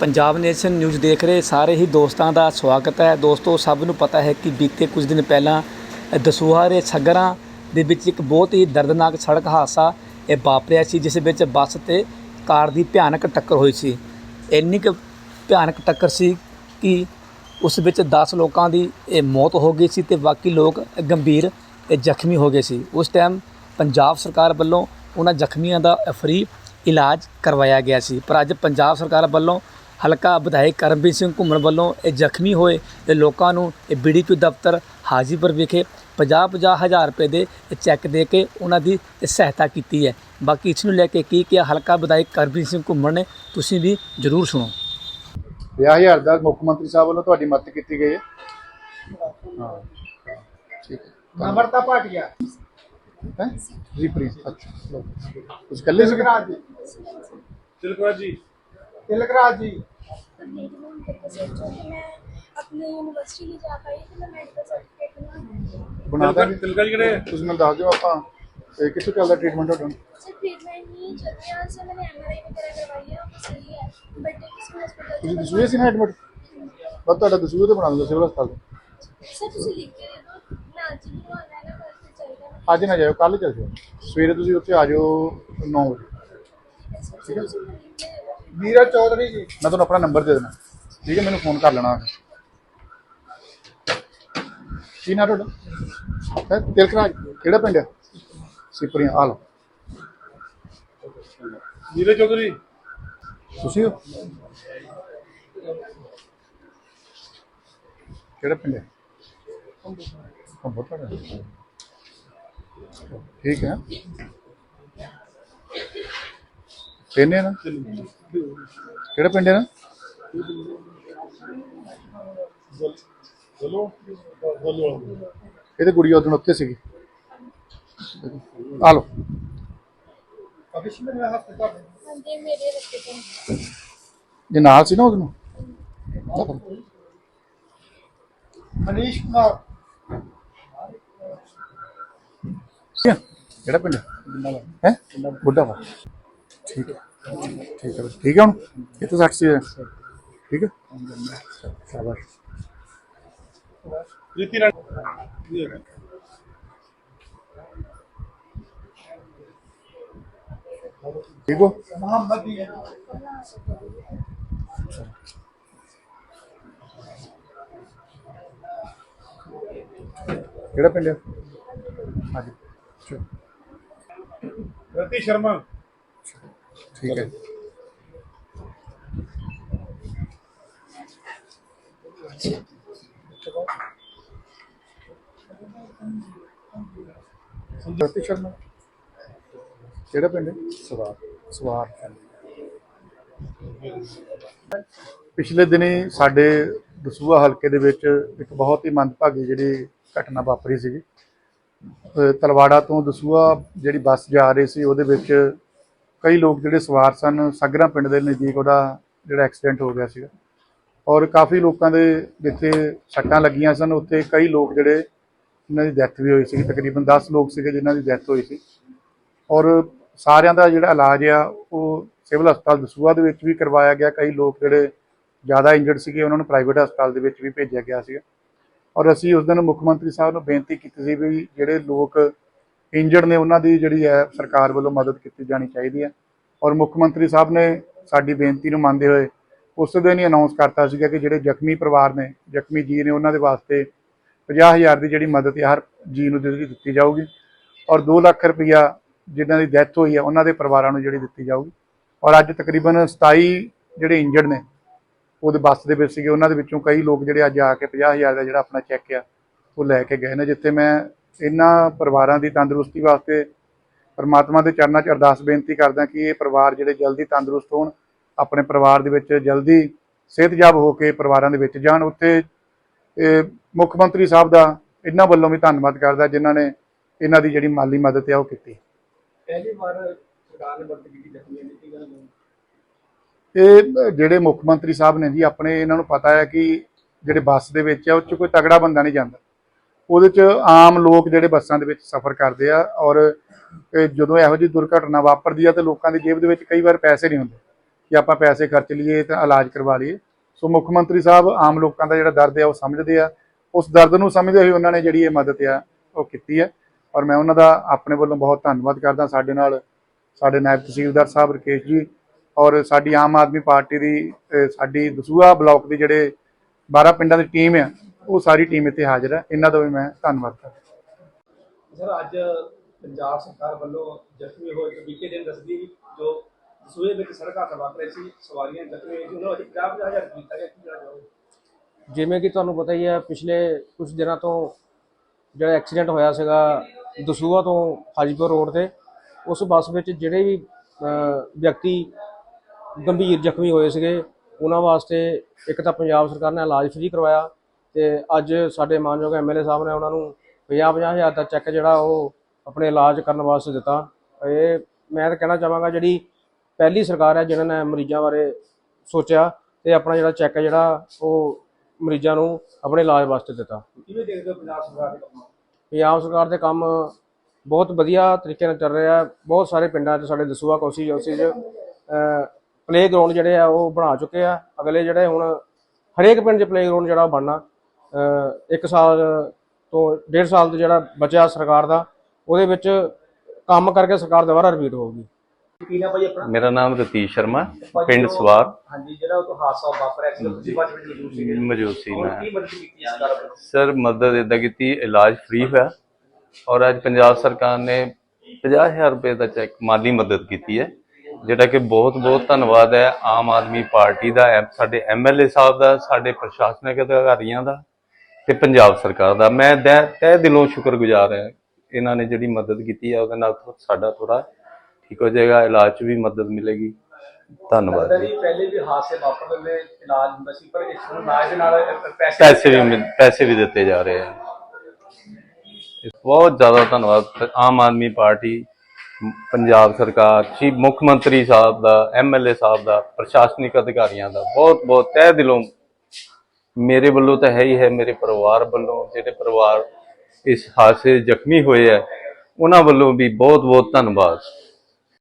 Punjab nation news ਦੇਖ ਰਹੇ ਸਾਰੇ ਹੀ ਦੋਸਤਾਂ ਦਾ ਸਵਾਗਤ ਹੈ। ਦੋਸਤੋ, ਸਭ ਨੂੰ ਪਤਾ ਹੈ ਕਿ ਬੀਤੇ ਕੁਝ ਦਿਨ ਪਹਿਲਾਂ ਦਸੂਹਾ ਦੇ ਛੱਗਰਾਂ ਦੇ ਵਿੱਚ ਇੱਕ ਬਹੁਤ ਹੀ ਦਰਦਨਾਕ ਸੜਕ ਹਾਦਸਾ ਇਹ ਵਾਪਰਿਆ ਸੀ, ਜਿਸ ਵਿੱਚ ਬੱਸ ਤੇ ਕਾਰ ਦੀ ਭਿਆਨਕ ਟੱਕਰ ਹੋਈ ਸੀ। ਇੰਨੀ ਕੁ ਭਿਆਨਕ ਟੱਕਰ ਸੀ ਕਿ ਉਸ ਵਿੱਚ 10 ਲੋਕਾਂ ਦੀ ਇਹ ਮੌਤ ਹੋ ਗਈ ਸੀ ਤੇ ਬਾਕੀ ਲੋਕ ਗੰਭੀਰ ਤੇ ਜ਼ਖਮੀ ਹੋ ਗਏ ਸੀ। ਉਸ ਟਾਈਮ ਪੰਜਾਬ ਸਰਕਾਰ ਵੱਲੋਂ ਉਹਨਾਂ ਜ਼ਖਮੀਆਂ ਦਾ ਫ੍ਰੀ ਇਲਾਜ ਕਰਵਾਇਆ ਗਿਆ ਸੀ, ਪਰ ਅੱਜ ਪੰਜਾਬ ਸਰਕਾਰ ਵੱਲੋਂ ਹਲਕਾ ਵਿਧਾਇਕ ਕਰਮਵੀਰ ਸਿੰਘ ਘੁੰਮਣ ਵੱਲੋਂ ਇਹ ਜ਼ਖਮੀ ਹੋਏ ਤੇ ਲੋਕਾਂ ਨੂੰ ਇਹ ਬੀਡੀਪੀ ਦਫ਼ਤਰ ਹਾਜੀਪੁਰ ਵਿਖੇ 50-50 ਹਜ਼ਾਰ ਰੁਪਏ ਦੇ ਚੈੱਕ ਦੇ ਕੇ ਉਹਨਾਂ ਦੀ ਸਹਾਇਤਾ ਕੀਤੀ ਹੈ। ਬਾਕੀ ਇਸ ਨੂੰ ਲੈ ਕੇ ਕੀ ਕਿਹਾ ਹਲਕਾ ਵਿਧਾਇਕ ਕਰਮਵੀਰ ਸਿੰਘ ਘੁੰਮਣ ਨੇ ਤੁਸੀਂ ਵੀ ਜ਼ਰੂਰ ਸੁਣੋ। 50000 ਦਾ ਮੁੱਖ ਮੰਤਰੀ ਸਾਹਿਬ ਵੱਲੋਂ ਤੁਹਾਡੀ ਮਦਦ ਕੀਤੀ ਗਈ ਹੈ? ਹਾਂ। ਠੀਕ ਹੈ। ਅਮਰਤਾ ਭਾਟੀਆ। ਹੈ? ਜੀ ਪ੍ਰੀਤ। ਅੱਛਾ। ਤੁਸੀਂ ਇਕੱਲੇ ਸੀ ਤਿਲਕਰਾਜ ਜੀ। ਤਿਲਕਰਾਜ ਜੀ। ਤਿਲਕਰਾਜ ਜੀ मेरी मम्मी को सोचो कि मैं अपने यूनिवर्सिटी नहीं जा पाई तो मैं मेडिकल सर्टिफिकेट बनवाऊंगी ਬਣਾ ਦਾਂਗੇ ਤਿਲਕਰਾਜ ਕਿਹੜੇ ਤੁਸੀਂ ਮੈਨੂੰ ਦੱਸ ਦਿਓ ਆਪਾਂ ਇਹ ਕਿੱਥੋਂ ਚੱਲਦਾ ਟ੍ਰੀਟਮੈਂਟ ਤੁਹਾਡਾ सर ट्रीटमेंट नहीं चल रही यहाँ से मैंने एम वगैरह करवाई है वो सही है बट किसी हॉस्पिटल ਤੁਸੀਂ ਦਸੂਏ ਸੀ ਨਾ ਐਡਮਿਟ ਬਸ ਤੁਹਾਡਾ ਦਸੂਏ ਤੇ ਬਣਾ ਦਿੰਦਾ ਸਿਵਲ ਹਸਪਤਾਲ ਤੋਂ सर तुम लिख के दे दो मैं आज ही बनवाना है ना कल से चाहिए ਅੱਜ ਨਾ ਜਾਇਓ ਕੱਲ ਚੱਲ ਜਾਓ ਸਵੇਰੇ ਤੁਸੀਂ ਉੱਥੇ ਆ ਜਾਓ 9 ਵਜੇ सर तुम लिख के दे ਨੀਰਜ ਚੌਧਰੀ ਜੀ। ਮੈਂ ਤੁਹਾਨੂੰ ਆਪਣਾ ਨੰਬਰ ਦੇ ਦੇਣਾ ਠੀਕ ਹੈ ਮੈਨੂੰ ਫੋਨ ਕਰ ਲੈਣਾ। ਕੀ ਨਾ ਤੁਹਾਡਾ? ਹੈ ਤਿਲਕਰਾਜ ਕਿਹੜਾ ਪਿੰਡ ਹੈ? ਸਿਪਰੀਆਂ ਆ ਲਓ। ਨੀਰਜ ਚੌਧਰੀ। ਤੁਸੀਂ ਹੋ? ਕਿਹੜਾ ਪਿੰਡ ਹੈ? ਕੰਬੋ ਤੁਹਾਡਾ ਠੀਕ ਹੈ। ਤਿੰਨੇ ਨਾ? ਕਿਹੜਾ ਪਿੰਡ ਹੈ ਨਾ? ਚਲੋ ਇਹ ਉਦੋਂ ਉੱਤੇ ਸੀਗੀ। ਆ ਲੋ ਹਾਂਜੀ ਮੇਰੇ ਰਸਤੇ ਤੋਂ। ਜੇ ਨਾਲ ਸੀ ਨਾ ਉਹਨੂੰ ਮਨੀਸ਼ ਕੁਮਾਰ। ਕਿਹੜਾ ਪਿੰਡ? ਹੈ? ਬੁੱਢਾ ਵਾ। ਠੀਕ ਹੈ। ਠੀਕ ਹੈ। ਠੀਕ ਹੈ ਹੁਣ? ਕਿੱਥੇ ਸੱਟ ਸੀ ਠੀਕ ਹੈ। ਸ਼ਾਬਾਸ਼। ਰੀਤੀ ਹੋ ਮੁਹੰਮਦ ਜੀ ਕਿਹੜਾ ਪਿੰਡ ਹੈ? ਹਾਂਜੀ। ਰਤੀ ਸ਼ਰਮਾ। ਠੀਕ ਹੈ। ਰਤੀ ਸ਼ਰਮਾ। ਕਿਹੜਾ ਪਿੰਡ ਹੈ? ਸਵਾਰ। ਸਵਾਰ ਪਿਛਲੇ ਦਿਨੀ ਸਾਡੇ ਦਸੂਹਾ ਹਲਕੇ ਦੇ ਵਿੱਚ ਇੱਕ ਬਹੁਤ ਹੀ ਮੰਦਭਾਗੀ ਜਿਹੜੀ ਘਟਨਾ ਵਾਪਰੀ ਅਹ ਤਲਵਾੜਾ ਤੋਂ ਦਸੂਹਾ ਜਿਹੜੀ ਬੱਸ ਜਾ ਰਹੀ ਸੀ ਉਹਦੇ ਵਿੱਚ ਕਈ ਲੋਕ ਜਿਹੜੇ ਸਵਾਰ ਸਨ, ਸਗਰਾ ਪਿੰਡ ਦੇ ਨਜ਼ਦੀਕ ਉਹਦਾ ਜਿਹੜਾ ਐਕਸੀਡੈਂਟ ਹੋ ਗਿਆ ਸੀਗਾ। ਔਰ ਕਾਫੀ ਲੋਕਾਂ ਦੇ ਜਿੱਥੇ ਸੱਟਾਂ ਲੱਗੀਆਂ ਸਨ, ਉੱਥੇ ਕਈ ਲੋਕ ਜਿਹੜੇ ਉਹਨਾਂ ਦੀ ਡੈਥ ਵੀ ਹੋਈ ਸੀ ਤਕਰੀਬਨ 10 ਲੋਕ ਸੀਗੇ ਜਿਨ੍ਹਾਂ ਦੀ ਡੈਥ ਹੋਈ ਸੀ। ਔਰ ਸਾਰਿਆਂ ਦਾ ਜਿਹੜਾ ਇਲਾਜ ਆ, ਉਹ ਸਿਵਲ ਹਸਪਤਾਲ ਦਸੂਆ ਦੇ ਵਿੱਚ ਵੀ ਕਰਵਾਇਆ ਗਿਆ। ਕਈ ਲੋਕ ਜਿਹੜੇ ਜ਼ਿਆਦਾ ਇੰਜਰਡ ਸੀਗੇ, ਉਹਨਾਂ ਨੂੰ ਪ੍ਰਾਈਵੇਟ ਹਸਪਤਾਲ ਦੇ ਵਿੱਚ ਵੀ ਭੇਜਿਆ ਗਿਆ ਸੀਗਾ। ਔਰ ਅਸੀਂ ਉਸ ਦਿਨ ਮੁੱਖ ਮੰਤਰੀ ਸਾਹਿਬ ਨੂੰ ਬੇਨਤੀ ਕੀਤੀ ਸੀ ਵੀ ਜਿਹੜੇ ਲੋਕ ਇੰਜਰਡ ਨੇ ਉਹਨਾਂ ਦੀ ਜਿਹੜੀ ਹੈ ਸਰਕਾਰ ਵੱਲੋਂ ਮਦਦ ਕੀਤੀ ਜਾਣੀ ਚਾਹੀਦੀ ਹੈ। ਔਰ ਮੁੱਖ ਮੰਤਰੀ ਸਾਹਿਬ ਨੇ ਸਾਡੀ ਬੇਨਤੀ ਨੂੰ ਮੰਨਦੇ ਹੋਏ ਉਸ ਦਿਨ ਹੀ ਅਨਾਉਂਸ ਕਰਤਾ ਸੀਗਾ ਕਿ ਜਿਹੜੇ ਜ਼ਖਮੀ ਪਰਿਵਾਰ ਨੇ, ਜ਼ਖਮੀ ਜੀ ਨੇ ਉਹਨਾਂ ਦੇ ਵਾਸਤੇ 50000 ਦੀ ਜਿਹੜੀ ਮਦਦ ਹੈ ਹਰ ਜੀ ਨੂੰ ਜਿਹੜੀ ਦਿੱਤੀ ਜਾਊਗੀ ਔਰ 2 ਲੱਖ ਰੁਪਈਆ ਜਿਨ੍ਹਾਂ ਦੀ ਡੈਥ ਹੋਈ ਹੈ, ਉਹਨਾਂ ਦੇ ਪਰਿਵਾਰਾਂ ਨੂੰ ਜਿਹੜੀ ਦਿੱਤੀ ਜਾਊਗੀ। ਔਰ ਅੱਜ ਤਕਰੀਬਨ 27 ਜਿਹੜੇ ਇੰਜਰਡ ਨੇ ਉਹਦੇ ਬੱਸ ਦੇ ਵਿੱਚ ਸੀਗੇ, ਉਹਨਾਂ ਦੇ ਵਿੱਚੋਂ ਕਈ ਲੋਕ ਜਿਹੜੇ ਅੱਜ ਆ ਕੇ 50000 ਦਾ ਜਿਹੜਾ ਆਪਣਾ ਚੈੱਕ ਆ, ਉਹ ਲੈ ਕੇ ਗਏ ਨੇ, ਜਿੱਥੇ ਮੈਂ ਇਹਨਾਂ ਪਰਿਵਾਰਾਂ ਦੀ ਤੰਦਰੁਸਤੀ ਵਾਸਤੇ ਪਰਮਾਤਮਾ ਦੇ ਚਰਨਾਂ 'ਚ ਅਰਦਾਸ ਬੇਨਤੀ ਕਰਦਾ ਕਿ ਇਹ ਪਰਿਵਾਰ ਜਿਹੜੇ ਜਲਦੀ ਤੰਦਰੁਸਤ ਹੋਣ ਆਪਣੇ ਪਰਿਵਾਰ ਦੇ ਵਿੱਚ ਜਲਦੀ ਸਿਹਤਯਾਬ ਹੋ ਕੇ ਪਰਿਵਾਰਾਂ ਦੇ ਵਿੱਚ ਜਾਣ। ਉੱਥੇ ਇਹ ਮੁੱਖ ਮੰਤਰੀ ਸਾਹਿਬ ਦਾ ਇਹਨਾਂ ਵੱਲੋਂ ਵੀ ਧੰਨਵਾਦ ਕਰਦਾ ਜਿਨ੍ਹਾਂ ਨੇ ਇਹਨਾਂ ਦੀ ਜਿਹੜੀ ਮਾਲੀ ਮਦਦ ਹੈ ਉਹ ਕੀਤੀ। ਪਹਿਲੀ ਵਾਰ ਸਰਕਾਰ ਨੇ ਮਦਦ ਕੀਤੀ ਜ਼ਖਮੀਆਂ ਦੀ ਗੱਲ ਇਹ ਜਿਹੜੇ ਮੁੱਖ ਮੰਤਰੀ ਸਾਹਿਬ ਨੇ ਜੀ ਆਪਣੇ ਇਹਨਾਂ ਨੂੰ ਪਤਾ ਹੈ ਕਿ ਜਿਹੜੇ ਬੱਸ ਦੇ ਵਿੱਚ ਆ ਉਹ 'ਚ ਕੋਈ ਤਗੜਾ ਬੰਦਾ ਨਹੀਂ ਜਾਂਦਾ। ਉਹਦੇ 'ਚ ਆਮ ਲੋਕ ਜਿਹੜੇ ਬੱਸਾਂ ਦੇ ਵਿੱਚ ਸਫ਼ਰ ਕਰਦੇ ਆ ਔਰ ਜਦੋਂ ਇਹੋ ਜਿਹੀ ਦੁਰਘਟਨਾ ਵਾਪਰਦੀ ਆ ਤੇ ਲੋਕਾਂ ਦੀ ਜੇਬ ਦੇ ਵਿੱਚ ਕਈ ਵਾਰ ਪੈਸੇ ਨਹੀਂ ਹੁੰਦੇ ਕਿ ਆਪਾਂ ਪੈਸੇ ਖਰਚ ਲਈਏ ਤਾਂ ਇਲਾਜ ਕਰਵਾ ਲਈਏ। ਸੋ ਮੁੱਖ ਮੰਤਰੀ ਸਾਹਿਬ ਆਮ ਲੋਕਾਂ ਦਾ ਜਿਹੜਾ ਦਰਦ ਆ ਉਹ ਸਮਝਦੇ ਆ। ਉਸ ਦਰਦ ਨੂੰ ਸਮਝਦੇ ਹੋਏ ਉਹਨਾਂ ਨੇ ਜਿਹੜੀ ਇਹ ਮਦਦ ਆ ਉਹ ਕੀਤੀ ਹੈ ਔਰ ਮੈਂ ਉਹਨਾਂ ਦਾ ਆਪਣੇ ਵੱਲੋਂ ਬਹੁਤ ਧੰਨਵਾਦ ਕਰਦਾ ਸਾਡੇ ਨਾਲ, ਸਾਡੇ ਨਾਇਬ ਤਹਿਸੀਲਦਾਰ ਸਾਹਿਬ ਰਕੇਸ਼ ਜੀ ਔਰ ਸਾਡੀ ਆਮ ਆਦਮੀ ਪਾਰਟੀ ਦੀ ਸਾਡੀ ਦਸੂਹਾ ਬਲਾਕ ਦੇ ਜਿਹੜੇ 12 ਪਿੰਡਾਂ ਦੀ ਟੀਮ ਆ ਉਹ ਸਾਰੀ ਟੀਮ ਇੱਥੇ ਹਾਜ਼ਰ ਹੈ। ਇਹਨਾਂ ਦਾ ਵੀ ਮੈਂ ਧੰਨਵਾਦ ਕਰਦਾ। ਸਰ ਅੱਜ ਪੰਜਾਬ ਸਰਕਾਰ ਵੱਲੋਂ ਜ਼ਖਮੀ ਹੋਏ ਤੇ ਬੀਤੇ ਦਿਨ ਦੱਸਦੀ ਜੋ ਵਿੱਚ ਸੜਕ ਸੀ ਸਵਾਰੀਆਂ ਜ਼ਖਮੀ ਹੋਈਆਂ ਸੀ ਉਹਨਾਂ ਵਿੱਚ 50 ਹਜ਼ਾਰ ਕੀਤਾ ਗਿਆ। ਕੀ ਕਹਿਣਾ ਚਾਹੋਗੇ? ਜਿਵੇਂ ਕਿ ਤੁਹਾਨੂੰ ਪਤਾ ਹੀ ਹੈ ਪਿਛਲੇ ਕੁਝ ਦਿਨਾਂ ਤੋਂ ਜਿਹੜਾ ਐਕਸੀਡੈਂਟ ਹੋਇਆ ਸੀਗਾ ਦਸੂਹਾ ਤੋਂ ਹਾਜੀਪੁਰ ਰੋਡ ਤੇ ਉਸ ਬੱਸ ਵਿੱਚ ਜਿਹੜੇ ਵੀ ਵਿਅਕਤੀ ਗੰਭੀਰ ਜ਼ਖਮੀ ਹੋਏ ਸੀਗੇ ਉਹਨਾਂ ਵਾਸਤੇ ਇੱਕ ਤਾਂ ਪੰਜਾਬ ਸਰਕਾਰ ਨੇ ਇਲਾਜ ਫ੍ਰੀ ਕਰਵਾਇਆ। ਤੇ ਅੱਜ ਸਾਡੇ ਮਾਨਯੋਗ ਐਮਐਲਏ ਸਾਹਿਬ ਨੇ ਉਹਨਾਂ ਨੂੰ 50 ਹਜ਼ਾਰ ਦਾ ਚੈੱਕ ਜਿਹੜਾ ਉਹ ਆਪਣੇ ਇਲਾਜ ਕਰਨ ਵਾਸਤੇ ਦਿੱਤਾ। ਇਹ ਮੈਂ ਤਾਂ ਕਹਿਣਾ ਚਾਹਾਂਗਾ ਜਿਹੜੀ ਪਹਿਲੀ ਸਰਕਾਰ ਹੈ ਜਿਨ੍ਹਾਂ ਨੇ ਮਰੀਜ਼ਾਂ ਬਾਰੇ ਸੋਚਿਆ ਤੇ ਆਪਣਾ ਜਿਹੜਾ ਚੈੱਕ ਜਿਹੜਾ ਉਹ ਮਰੀਜ਼ਾਂ ਨੂੰ ਆਪਣੇ ਇਲਾਜ ਵਾਸਤੇ ਦਿੱਤਾ। ਕਿਵੇਂ ਦੇਖਦੇ ਹੋ ਪੰਜਾਬ ਸਰਕਾਰ ਦੇ ਕੰਮ? ਪੰਜਾਬ ਸਰਕਾਰ ਦੇ ਕੰਮ ਬਹੁਤ ਵਧੀਆ ਤਰੀਕੇ ਨਾਲ ਚੱਲ ਰਿਹਾ ਬਹੁਤ ਸਾਰੇ ਪਿੰਡਾਂ 'ਚ ਸਾਡੇ ਦਸੂਆ ਕੋਸੀ ਜੋਸੀ 'ਚ ਪਲੇ ਗਰਾਊਂਡ ਜਿਹੜੇ ਆ ਉਹ ਬਣਾ ਚੁੱਕੇ ਆ। ਅਗਲੇ ਜਿਹੜੇ ਹੁਣ ਹਰੇਕ ਪਿੰਡ 'ਚ ਪਲੇ ਗਰਾਊਂਡ ਜਿਹੜਾ ਬਣਨਾ। ਅਹ ਇੱਕ ਸਾਲ ਤੋਂ ਡੇਢ ਸਾਲ ਤੋਂ ਜਿਹੜਾ ਬਚਿਆ ਸਰਕਾਰ ਦਾ ਉਹਦੇ ਵਿੱਚ ਕੰਮ ਕਰਕੇ ਸਰਕਾਰ ਦੁਬਾਰਾ ਰਿਪੀਟ ਹੋਊਗੀ। ਕੀ ਨਾ ਭਾਈ ਆਪਣਾ? ਮੇਰਾ ਨਾਮ ਰਤੀਸ਼ ਸ਼ਰਮਾ ਪਿੰਡ ਸਵਾਰ। ਹਾਂਜੀ ਜਿਹੜਾ ਉਹ ਤੋਂ ਹਾਦਸਾ ਵਾਪਰਿਆ ਸੀ ਤੁਸੀਂ ਬਾਅਦ ਵਿੱਚ ਮੌਜੂਦ ਸੀ ਮੈਂ। ਕੀ ਮਦਦ ਕੀਤੀ ਸਰਕਾਰ ਵੱਲੋਂ? ਸਰ ਮਦਦ ਇਦਾਂ ਕੀਤੀ ਇਲਾਜ ਫ੍ਰੀ ਹੋਇਆ। ਔਰ ਅੱਜ ਪੰਜਾਬ ਸਰਕਾਰ ਨੇ 50000 ਰੁਪਏ ਦਾ ਚੈੱਕ ਮਾਲੀ ਮਦਦ ਕੀਤੀ ਹੈ ਜਿਹੜਾ ਕਿ ਬਹੁਤ ਬਹੁਤ ਧੰਨਵਾਦ ਹੈ ਆਮ ਆਦਮੀ ਪਾਰਟੀ ਦਾ ਸਾਡੇ ਐਮਐਲਏ ਸਾਹਿਬ ਦਾ ਸਾਡੇ ਪ੍ਰਸ਼ਾਸਨਿਕ ਅਧਿਕਾਰੀਆਂ ਦਾ। ਤੇ ਪੰਜਾਬ ਸਰਕਾਰ ਦਾ। ਮੈਂ ਤਹਿ ਦਿਲੋਂ ਸ਼ੁਕਰਗੁਜ਼ਾਰ ਹਾਂ ਇਹਨਾਂ ਨੇ ਜਿਹੜੀ ਮਦਦ ਕੀਤੀ ਹੈ ਉਹਦੇ ਨਾਲ ਸਾਡਾ ਥੋੜਾ ਠੀਕ ਹੋ ਜਾਏਗਾ ਇਲਾਜ 'ਚ ਵੀ ਮਦਦ ਮਿਲੇਗੀ। ਧੰਨਵਾਦ ਜੀ। ਪਹਿਲੇ ਵੀ ਹਾਦਸੇ ਵਾਪਰਨ ਦੇ ਇਲਾਜ ਹੁੰਦਾ ਸੀ ਪਰ ਇਸ ਨੂੰ ਇਲਾਜ ਨਾਲ ਪੈਸੇ ਪੈਸੇ ਵੀ ਪੈਸੇ ਵੀ ਦਿੱਤੇ ਜਾ ਰਹੇ ਇਸ ਬਹੁਤ ਜ਼ਿਆਦਾ ਧੰਨਵਾਦ। ਆਮ ਆਦਮੀ ਪਾਰਟੀ ਪੰਜਾਬ ਸਰਕਾਰ ਚੀਫ ਮੁੱਖ ਮੰਤਰੀ ਸਾਹਿਬ ਦਾ ਐਮਐਲਏ ਸਾਹਿਬ ਦਾ ਪ੍ਰਸ਼ਾਸਨਿਕ ਅਧਿਕਾਰੀਆਂ ਦਾ ਬਹੁਤ ਬਹੁਤ ਤਹਿ ਦਿਲੋਂ ਮੇਰੇ ਵੱਲੋਂ ਤਾਂ ਹੈ ਹੀ ਹੈ, ਮੇਰੇ ਪਰਿਵਾਰ ਵੱਲੋਂ, ਜਿਹੜੇ ਪਰਿਵਾਰ ਇਸ ਹਾਦਸੇ ਜ਼ਖਮੀ ਹੋਏ ਹੈ, ਉਹਨਾਂ ਵੱਲੋਂ ਵੀ ਬਹੁਤ ਬਹੁਤ ਧੰਨਵਾਦ।